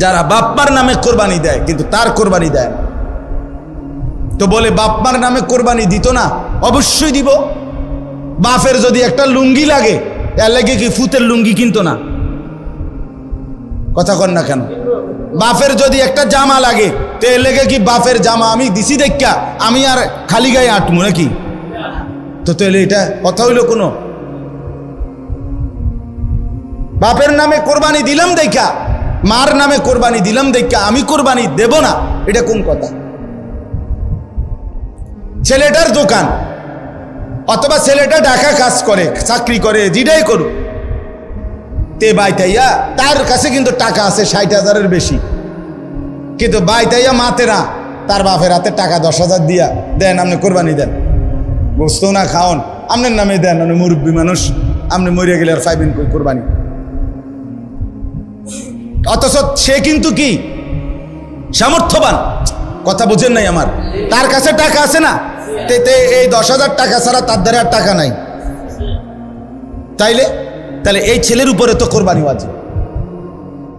যারা বাপ্পার নামে কোরবানি দেয়, কিন্তু তার কোরবানি দেয় না। তো বলে, বাপ্পার নামে কোরবানি দিত না? অবশ্যই দিব। বাপের যদি একটা লুঙ্গি লাগে, এর লাগে কি ফুতের লুঙ্গি কিনতো না? কথা কন না কেন? বাপের যদি একটা জামা লাগে, তো এর লেগে কি বাপের জামা আমি দিছি দেখা আমি আর খালি গায়ে আটমু নাকি? তো তাহলে এটা কথা হইল কোনো? বাপের নামে কোরবানি দিলাম দেখা মার নামে কোরবানি দিলাম, দেখা আমি কোরবানি দেব না। এটা কোন কথা? ছেলেটার দোকান। অথবা ছেলেটা ঢাকা কাজ করে, চাকরি করে, যেটাই করুক। তে বাইতাইয়া, তার কাছে কিন্তু টাকা আছে ষাট হাজারের বেশি। কিন্তু বাইতাইয়া মাতে না তার বাপের হাতে টাকা দশ হাজার দিয়া দেন, আপনি কোরবানি দেন। বস্তু না খাওন আপনার নামে দেন, আপনি মুরব্বী মানুষ, আপনি মরিয়া গেলে আর পাইবেন কই কোরবানি? অথচ সে কিন্তু কি? সামর্থ্যবান। কথা বুঝেন নাই আমার। তার কাছে টাকা আছে না? তে এই দশ হাজার টাকা ছাড়া তার দ্বারা আর টাকা নাই। তাইলে? তাহলে এই ছেলের উপরে তো কোরবানি আছে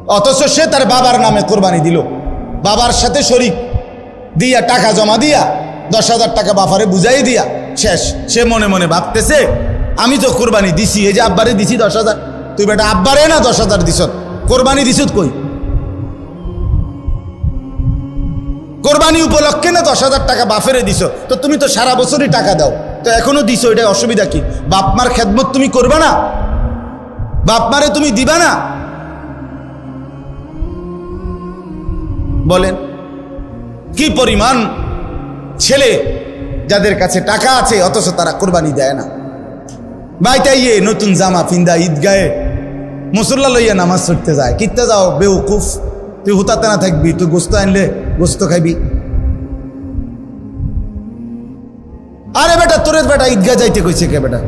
অথচ সে তার বাবার নামে কোরবানি দিল। বাবার সাথে শরিক। দিয়া টাকা জমা দিয়া, দশ হাজার টাকা বাফারে বুঝাই দিয়া, শেষ। সে মনে মনে ভাবতেছে, আমি তো কোরবানি দিছি, এই যে আব্বারে দিছি দশ হাজার। তুই বেটা আব্বারে না দশ হাজার দিছত কোরবানি দিছত কই? কোরবানি উপলক্ষে না দশ হাজার টাকা বাফেরে দিছ? তো তুমি তো সারা বছরই টাকা দাও। তো এখনও দিছো এটা অসুবিধা কি? বাপ মার খেদমত তুমি করবা না? বাপ মারে তুমি দিবা না? বলেন, কি পরিমাণ ছেলে যাদের কাছে টাকা আছে, অথচ তারা কোরবানি দেয় না? বাইটাইয়ে নতুন জামা ফিন্দা ঈদগায়ে মুসল্লা লইয়া নামাজ পড়তে যায়। কিত্তে যাও, বেউকুফ। তুই হুতাতে না থাকবি, তুই গোস্ত আনলে গোস্ত খাইবি। আরে বেটা, তোরে বেটা ঈদগা যাইতে কইছে কে বেটা?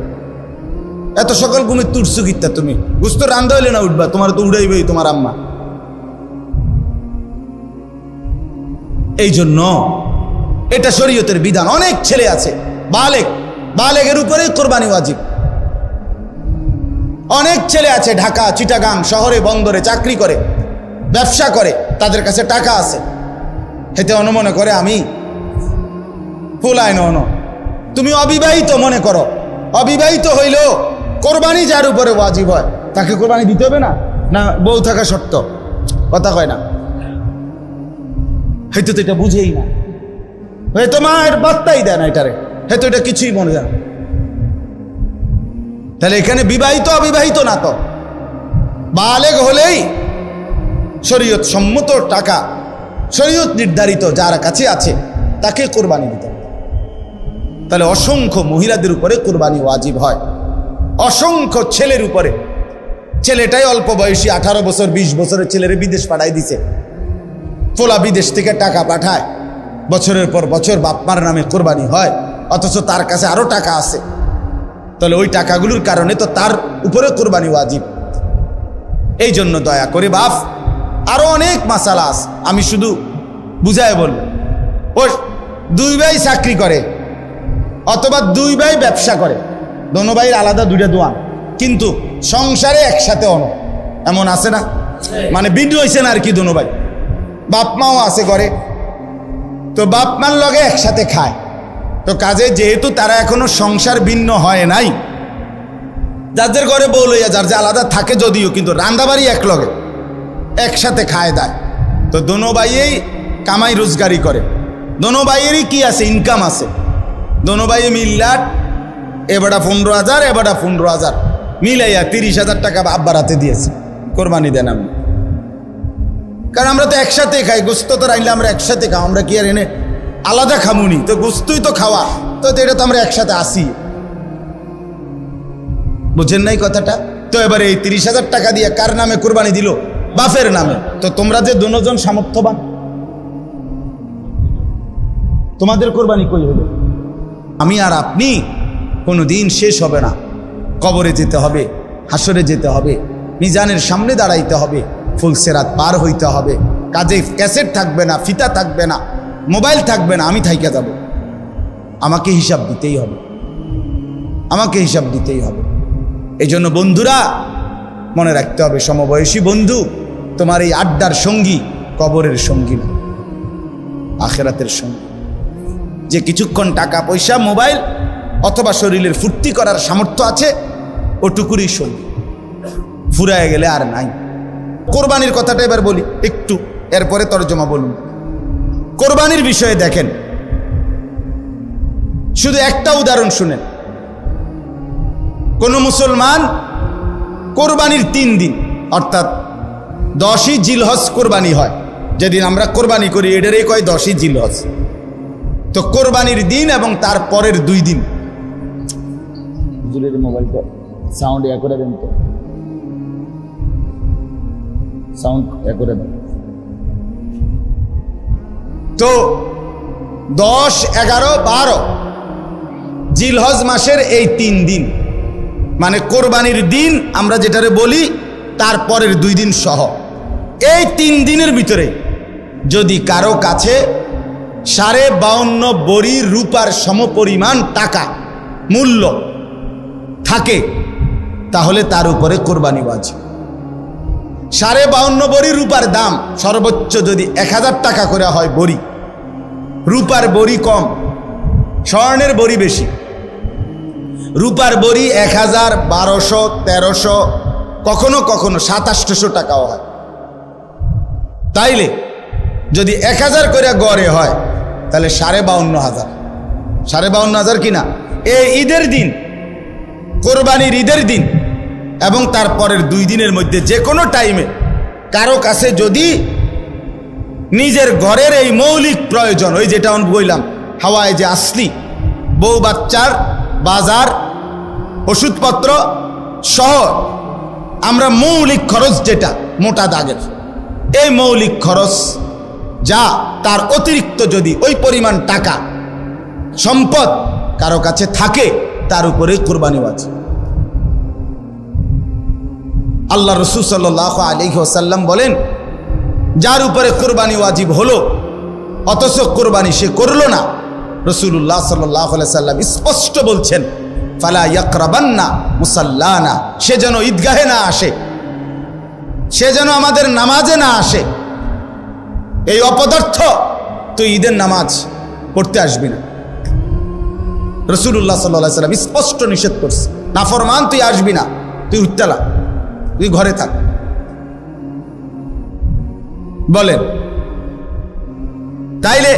এত সকাল ঘুমে তুটছু কিত্তা তুমি? গোস্ত রান্ধা হইলে না উঠবা, তোমার তো উড়াইবেই তোমার আম্মা। এই জন্য এটা শরীয়তের বিধান। অনেক ছেলে আছে, বালেক। বালেকের উপরে কোরবানি ওয়াজিব। অনেক ছেলে আছে ঢাকা, চিটাগাং শহরে, বন্দরে চাকরি করে, ব্যবসা করে, তাদের কাছে টাকা আছে। হেতে অনুমনে করে, আমি ফুলায় নন তুমি অবিবাহিত মনে করো। অবিবাহিত হইলেও কোরবানি যার উপরে ওয়াজিব হয়, তাকে কোরবানি দিতে হবে না? না, বউ থাকা সত্য কথা কয় না। হয়তো তো এটা বুঝেই না। হয়তো মা এর বার্তাই দেয় না এটারে। হয়তো এটা কিছুই মনে যায় তাহলে এখানে বিবাহিত, অবিবাহিত না তো বালেগ হলেই শরীয়ত সম্মত টাকা, শরীয়ত নির্ধারিত যার কাছে আছে, তাকে কোরবানি দিতে হবে। তাহলে অসংখ্য মহিলাদের উপরে কোরবানি ওয়াজিব হয়। অসংখ্য ছেলের উপরে। ছেলেটাই অল্প বয়সী, আঠারো বছর ২০ বছরের ছেলেরে বিদেশ পাঠাই দিছে। ফোলা বিদেশ থেকে টাকা পাঠায়। বছরের পর বছর বাপমার নামে কোরবানি হয়, অথচ তার কাছে আরও টাকা আছে। তাহলে ওই টাকাগুলোর কারণে তো তার উপরে কোরবানি ওয়াজিব। এই জন্য দয়া করে বাপ, আরও অনেক মাসালা আস আমি শুধু বুঝায় বলব ও দুই ভাই চাকরি করে অথবা দুই ভাই ব্যবসা করে, দোনো ভাইয়ের আলাদা দুইটা দোয়ান কিন্তু সংসারে একসাথে অন। এমন আছে না? মানে বিন্দু হয়েছে না আর কি দোনো ভাই? বাপ মাও আছে ঘরে, তো বাপ মার লগে একসাথে খায়। তো কাজে যেহেতু তারা এখনও সংসার ভিন্ন হয় নাই, যাদের ঘরে বউ লইয়া যার যে আলাদা থাকে যদিও, কিন্তু রান্দাবাড়ি এক লগে, একসাথে খায় দেয়। তো দোনো ভাইয়েই কামাই রোজগারি করে। দোনো ভাইয়েরই কি আছে? ইনকাম আছে। দোনো ভাই মিল্লাট এবারটা পনেরো হাজার, এবারটা পনেরো হাজার। মিলাইয়া তিরিশ হাজার টাকা আব্বার হাতে দিয়েছে। কোরবানি দেন আমি কারণ আমরা তো একসাথে খাই, গোস্ত তো রাইলে আমরা একসাথে খাও আমরা কি আর এনে আলাদা খামুনি, তো গোস্তই তো খাওয়া। তো এটা তো আমরা একসাথে আসি। বুঝেন নাই কথাটা? তো এবারে এই তিরিশ হাজার টাকা দিয়ে কার নামে কোরবানি দিল? বাফের নামে। তো তোমরা যে দুজন সামর্থ্যবান, তোমাদের কোরবানি কই হলো? আমি আর আপনি কোনো দিন শেষ হবে না। কবরে যেতে হবে হাসরে যেতে হবে, মিজানের সামনে দাঁড়াইতে হবে, ফুলসেরাত পার হইতে হবে। কাজে ক্যাসেট থাকবে না, ফিতা থাকবে না। মোবাইল থাকবে না, আমি থাইকে যাব। আমাকে হিসাব দিতেই হবে। আমাকে হিসাব দিতেই হবে। এই জন্য বন্ধুরা, মনে রাখতে হবে, সমবয়সী বন্ধু, তোমার এই আড্ডার সঙ্গী কবরের সঙ্গী না, আখেরাতের সঙ্গী। যে কিছুক্ষণ টাকা, পয়সা, মোবাইল অথবা শরীরের ফুর্তি করার সামর্থ্য আছে, ওটুকুরই সঙ্গী। ফুরায় গেলে আর নাই। কোরবানির কথাটা এবার বলি, একটু, এরপরে তর্জমা বলুন। কোরবানির বিষয়ে দেখেন। শুধু একটা উদাহরণ শুনেন। কোন মুসলমান কোরবানির তিন দিন, অর্থাৎ দশই জিলহজ কোরবানি হয়। যেদিন আমরা কোরবানি করি এটারই কয় দশই জিলহজ। তো কোরবানির দিন এবং তার পরের দুই দিন। মোবাইলটা সাউন্ড করে দেন তো। সাউন্ড এ করে দেন। তো দশ, এগারো, বারো। জিলহজ মাসের এই তিন দিন। মানে কোরবানির দিন আমরা যেটারে বলি তারপরের দুই দিন সহ। এই তিন দিনের ভিতরে যদি কারও কাছে সাড়ে বাউন্ন বড়ি রূপার সমপরিমাণ টাকা, মূল্য থাকে, তাহলে তার উপরে কোরবানি বাজে সাড়ে বাউন্ন বড়ি রূপার দাম সর্বোচ্চ যদি এক হাজার টাকা করে হয় বড়ি। রূপার বড়ি কম, স্বর্ণের বড়ি বেশি। রূপার বড়ি এক হাজার বারোশো, তেরোশো, কখনো কখনো সাতাশশো টাকাও হয়। তাইলে যদি এক হাজার করে গড়ে হয়, তাহলে সাড়ে বাউন্ন হাজার। সাড়ে বাউন্ন হাজার কিনা? এই ঈদের দিন, কোরবানির ঈদের দিন এবং তারপরের দুই দিনের মধ্যে যে কোনো টাইমে কারও কাছে যদি নিজের ঘরের এই মৌলিক প্রয়োজন, ওই যেটা আমি বললাম, হাওয়ায় যে আসলি, বউ বাচ্চার বাজার, ওষুধপত্র সহ আমরা মৌলিক খরচ যেটা, মোটা দাগের, এই মৌলিক খরচ যা তার অতিরিক্ত যদি ওই পরিমাণ টাকা, সম্পদ কারও কাছে থাকে, তার উপরে কোরবানি আছে আল্লাহ রসুল সাল্লাহ আলী ওসাল্লাম বলেন, যার উপরে কোরবানি ওয়াজিব হলো, অথচ কোরবানি সে করল না। রসুল্লাহ সাল্লাহ সাল্লাম স্পষ্ট বলছেন, ফালা ইয়াকরাবান্না মুসাল্লানা সে যেন ঈদগাহে না আসে, সে যেন আমাদের নামাজে না আসে। এই অপদার্থ তুই ঈদের নামাজ পড়তে আসবি না। রসুল্লাহ সাল্লাহ সাল্লাম স্পষ্ট নিষেধ করছে, নাফরমান, তুই আসবি না, তুই উত্তালা। তুই ঘরে থাক। বলেন, তাইলে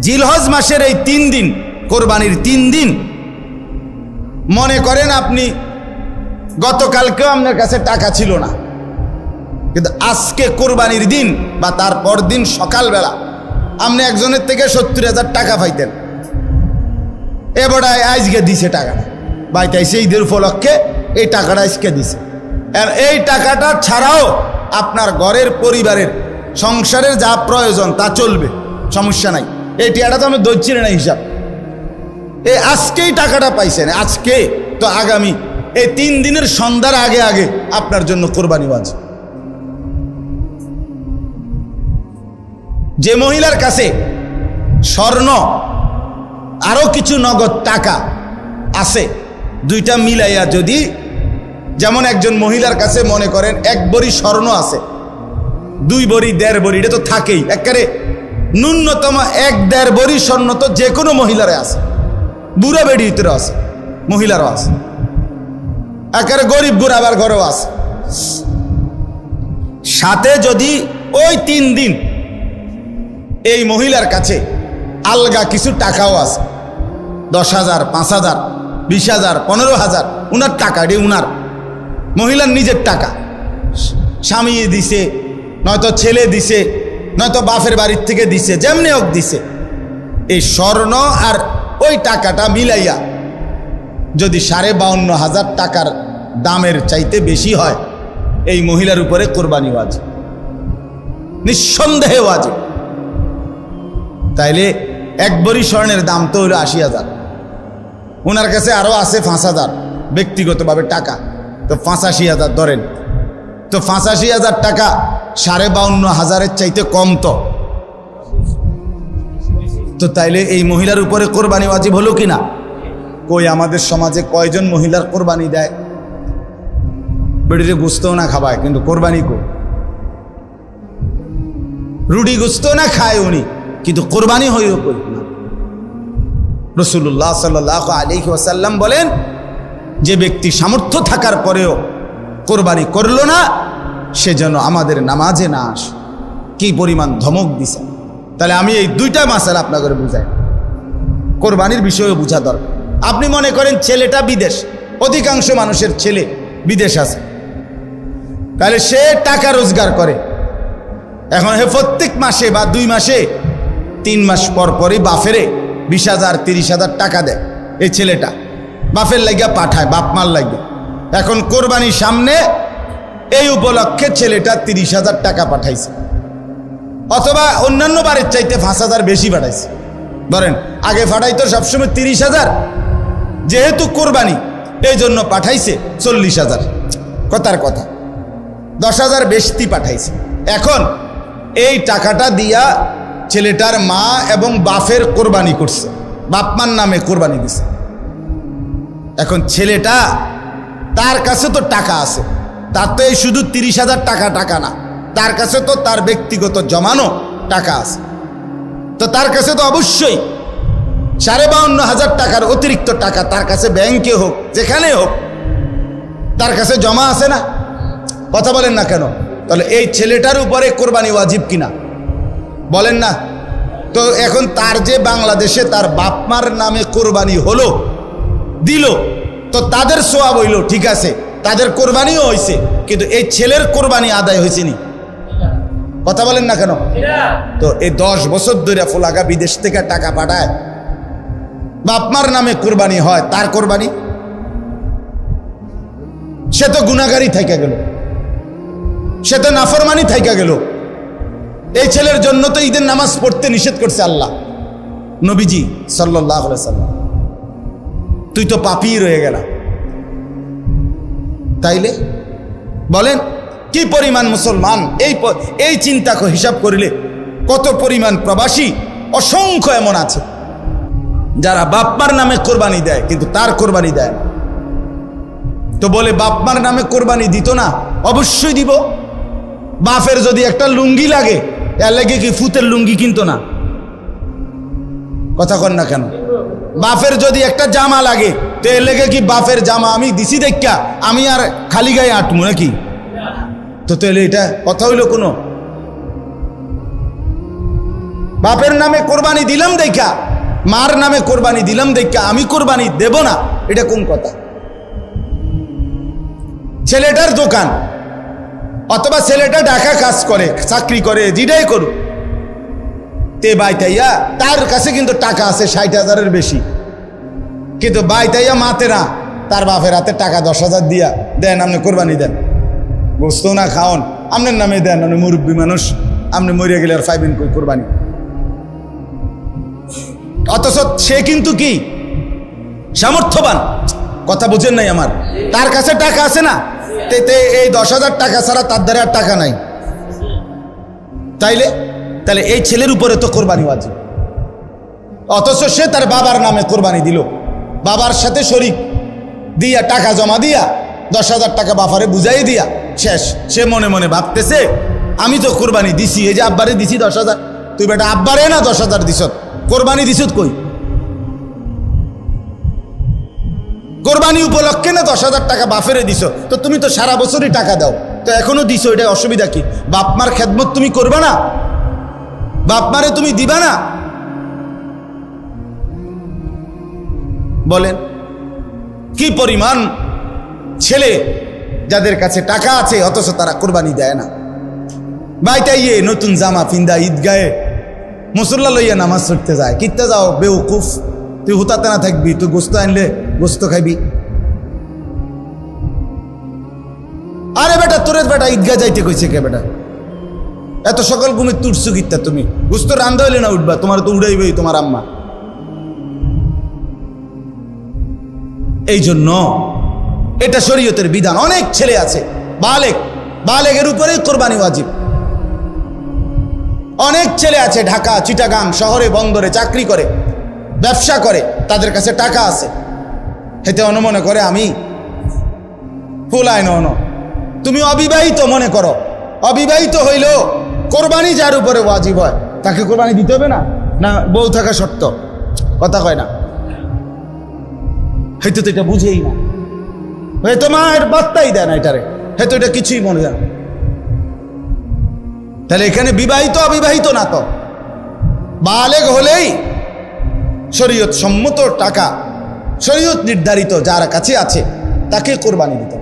জিলহজ মাসের এই তিন দিন, কোরবানির তিন দিন, মনে করেন আপনি গতকালকেও আপনার কাছে টাকা ছিল না। কিন্তু আজকে কোরবানির দিন বা তারপর দিন সকালবেলা আপনি একজনের থেকে সত্তর হাজার টাকা পাইতেন। এবার আজকে দিছে টাকাটা। বাইতাইছে ঈদের উপলক্ষে এই টাকাটা আজকে দিছে। আর এই টাকাটা ছাড়াও আপনার ঘরের পরিবারের, সংসারের যা প্রয়োজন তা চলবে, সমস্যা নাই। এই টিয়াটা তো আমি দইছি না হিসাব। এই আজকেই টাকাটা পাইছেন, আজকে তো আগামী, এই তিন দিনের সন্ধ্যার আগে আগে আপনার জন্য কোরবানি বাজ যে মহিলার কাছে স্বর্ণ, আরও কিছু নগদ টাকা আছে, দুইটা মিলাইয়া যদি যেমন একজন মহিলার কাছে মনে করেন এক বড়ি স্বর্ণ আছে, দুই বড়ি, দেড় বড়ি, এটা তো থাকেই। একেবারে ন্যূনতম এক দেড় বড়ি স্বর্ণ তো যে কোনো মহিলারে আছে। বুড়া বেড়ি ভিতরে আছে, মহিলারও আছে। একেবারে গরিব বুড়া আবার ঘরেও আছে। সাথে যদি ওই তিন দিন এই মহিলার কাছে আলগা কিছু টাকাও আছে, দশ হাজার, পাঁচ হাজার, বিশ হাজার, পনেরো হাজার, উনার টাকা এটি উনার। মহিলার নিজের টাকা। স্বামী দিছে, নয়তো ছেলে দিছে, নয়তো বাপের বাড়ির থেকে দিছে, যেমনি হোক দিছে। এই স্বর্ণ আর ওই টাকাটা মিলাইয়া যদি সাড়ে বাউন্ন হাজার টাকার দামের চাইতে বেশি হয়, এই মহিলার উপরে কোরবানি ওয়াজ। নিঃসন্দেহে ওয়াজ। তাইলে এক বড়ি স্বর্ণের দাম তো হইল আশি হাজার। ওনার কাছে আরও আছে পাঁচ হাজার, ব্যক্তিগতভাবে টাকা। তো পাঁচাশি হাজার ধরেন। তো পাঁচাশি হাজার টাকা সাড়ে বাউন্ন হাজারের চাইতে কম তো। তো তাইলে এই মহিলার উপরে কোরবানি ওয়াজিব হলো কি না কই, আমাদের সমাজে কয়জন মহিলার কোরবানি দেয়? বেড়িতে গুস্তও না খাবায়, কিন্তু কোরবানি কো? রুডি গুস্ত না খায় উনি, কিন্তু কোরবানি হইও কই? না রসুল্লাহ সাল্লাহ আলী ওয়াসাল্লাম বলেন যে ব্যক্তি সামর্থ্য থাকার পরেও কোরবানি করল না, সে যেন আমাদের নামাজে না আস। কি পরিমাণ ধমক দিছে। তাহলে আমি এই দুইটা মাসাল আপনাকে বুঝাই। কোরবানির বিষয়েও বোঝা দরকার। আপনি মনে করেন ছেলেটা বিদেশ, অধিকাংশ মানুষের ছেলে বিদেশ আছে। তাহলে সে টাকা রোজগার করে। এখন হে প্রত্যেক মাসে বা দুই মাসে তিন মাস পর পরই বাফেরে বিশ হাজার, তিরিশ হাজার টাকা দেয়। এই ছেলেটা বাফের লাগিয়া পাঠায়, বাপ মার লাগিয়া এখন কোরবানির সামনে এই উপলক্ষে ছেলেটা তিরিশ হাজার টাকা পাঠাইছে। অথবা অন্যান্য বারের চাইতে পাঁচ হাজার বেশি পাঠাইছে। ধরেন, আগে পাঠাইতো সবসময় তিরিশ হাজার, যেহেতু কোরবানি এই জন্য পাঠাইছে চল্লিশ হাজার। কথার কথা। দশ হাজার বেশি পাঠাইছে। এখন এই টাকাটা দিয়া ছেলেটার মা এবং বাফের কোরবানি করছে। বাপমার নামে কোরবানি দিছে। এখন ছেলেটা তার কাছে তো টাকা আছে। তার তো এই শুধু তিরিশ হাজার টাকা টাকা না। তার কাছে তো তার ব্যক্তিগত জমানো টাকা আছে। তো তার কাছে তো অবশ্যই সাড়ে বাউন্ন হাজার টাকার অতিরিক্ত টাকা তার কাছে ব্যাংকে হোক, যেখানে হোক, তার কাছে জমা আছে না। কথা বলেন না কেন? তাহলে এই ছেলেটার উপরে কোরবানি ওয়াজিব কিনা? বলেন না। তো এখন তার যে বাংলাদেশে তার বাপমার নামে কোরবানি হলো দিল। তো তাদের সোয়াব হইল, ঠিক আছে, তাদের কোরবানিও হয়েছে কিন্তু এই ছেলের কোরবানি আদায় হয়েছে নি। কথা বলেন না কেন? তো এই দশ বছর ধরে ফোলাগা বিদেশ থেকে টাকা পাঠায়। বাপমার নামে কোরবানি হয়, তার কোরবানি? সে তো গুণাগারি থাইকা গেল। সে তো নাফরমানি থাইকা গেল। এই ছেলের জন্য তো ঈদের নামাজ পড়তে নিষেধ করছে আল্লাহ। নবীজি সাল্লাহ সাল্লাম তুই তো পাপি রয়ে গেলা। তাইলে? বলেন, কি পরিমাণ মুসলমান? এই এই চিন্তা হিসাব করিলে কত পরিমাণ প্রবাসী? অসংখ্য এমন আছে। যারা বাপমার নামে কোরবানি দেয়, কিন্তু তার কোরবানি দেয় না। তো বলে বাপমার নামে কোরবানি দিত না? অবশ্যই দিব। বাপের যদি একটা লুঙ্গি লাগে, এর লাগে কি ফুতের লুঙ্গি কিনতো না? কথা কন না কেন? বাপের যদি একটা জামা লাগে, তো এর লেগে কি বাফের জামা আমি দিছি দেখা আমি আর খালি গায়ে আটমু নাকি? তো তাহলে এটা কথা হইল কোনো? বাপের নামে কোরবানি দিলাম দেখা মার নামে কোরবানি দিলাম দেখা আমি কোরবানি দেব না, এটা কোন কথা? ছেলেটার দোকান, অথবা ছেলেটা ঢাকা কাজ করে, চাকরি করে, যেটাই করুক। তে বাইতাইয়া, তার কাছে কিন্তু টাকা আছে ষাট হাজারের বেশি। কিন্তু বাইতাইয়া মাতে না, তার বাপের হাতে টাকা দশ হাজার দিয়া, দেন আপনি কোরবানি দেন। বস্তু না খাওন আপনার নামে দেন, আপনি মুরব্বী মানুষ, আপনি মরিয়া গেলে আর ফাইবেন কই কোরবানি? অথচ সে কিন্তু কি? সামর্থ্যবান। কথা বুঝেন নাই আমার। তার কাছে টাকা আছে না তে এই দশ হাজার টাকা ছাড়া তার দ্বারা আর টাকা নাই। তাইলে? তাহলে এই ছেলের উপরে তো কোরবানি ওয়াজিব। অথচ সে তার বাবার নামে কোরবানি দিল। বাবার সাথে শরিক। দিয়া টাকা জমা দিয়া, দশ হাজার টাকা বাফারে বুঝাই দিয়া, শেষ। সে মনে মনে ভাবতেছে, আমি তো কোরবানি দিছি, এই যে আব্বারে দিছি দশ হাজার। তুই বেটা আব্বারে না দশ হাজার দিস কোরবানি দিস কই? কোরবানি উপলক্ষে না দশ হাজার টাকা বাফেরে দিছ? তো তুমি তো সারা বছরই টাকা দাও। তো এখনও দিছো এটা অসুবিধা কি? বাপমার খেদমত তুমি করবে না? বাপমারে তুমি দিবা না? বলেন, কি পরিমাণ ছেলে যাদের কাছে টাকা আছে, অথচ তারা কোরবানি দেয় না? বাইটাইয়ে নতুন জামা ফিন্দা ঈদগায়ে মুসল্লা লইয়া নামাজ ছুটতে যায়। কিত্তে যাও, বেউকুফ, তুই হুতাতে না থাকবি, তুই গোস্ত আনলে গোস্ত খাইবি। আরে বেটা, তোরের বেটা ঈদগা যাইতে কইছে কে বেটা? এত সকাল ঘুমে তুটছু কিত্তা তুমি। গোস্ত রান্ধা হইলে না উঠবা, তোমার তো উড়াইবেই তোমার আম্মা। এই জন্য এটা শরীয়তের বিধান। অনেক ছেলে আছে, বালেক। বালেকের উপরে কোরবানি ওয়াজিব। অনেক ছেলে আছে ঢাকা, চিটাগাং শহরে, বন্দরে চাকরি করে, ব্যবসা করে, তাদের কাছে টাকা আছে। হেতে অনুমনে করে আমি ফুলায় ন তুমি অবিবাহিত মনে করো। অবিবাহিত হইলেও কোরবানি যার উপরে ওয়াজিব হয়, তাকে কোরবানি দিতে হবে না? না, বউ থাকা শর্ত কথা কয় না। হয়তো তো এটা বুঝেই না। হয়তো মা বার্তাই দেয় না এটারে। হয়তো এটা কিছুই মনে না। তাহলে এখানে বিবাহিত, অবিবাহিত না তো? বালেগ হলেই শরীয়ত সম্মত টাকা, শরীয়ত নির্ধারিত যার কাছে আছে, তাকে কোরবানি দিতে